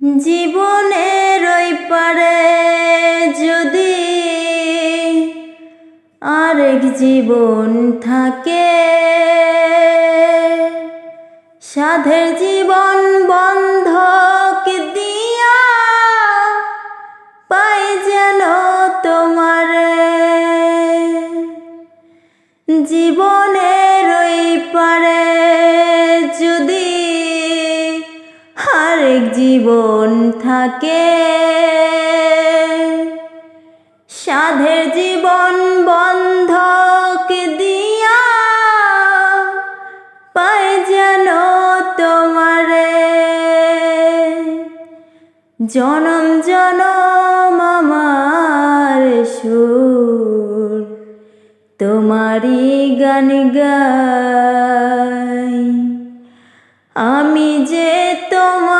জীবনের ওই পারে যদি আরেক জীবন থাকে, সাধের জীবন বন্ধক দিয়া পাই যেন তোমারে। জীবনের জীবন থাকে। সাধের জীবন বন্ধক দিয়া পাই যেন তোমারে। জনম জনম আমার সুর, তোমারই গান গাই। আমি যে তোমার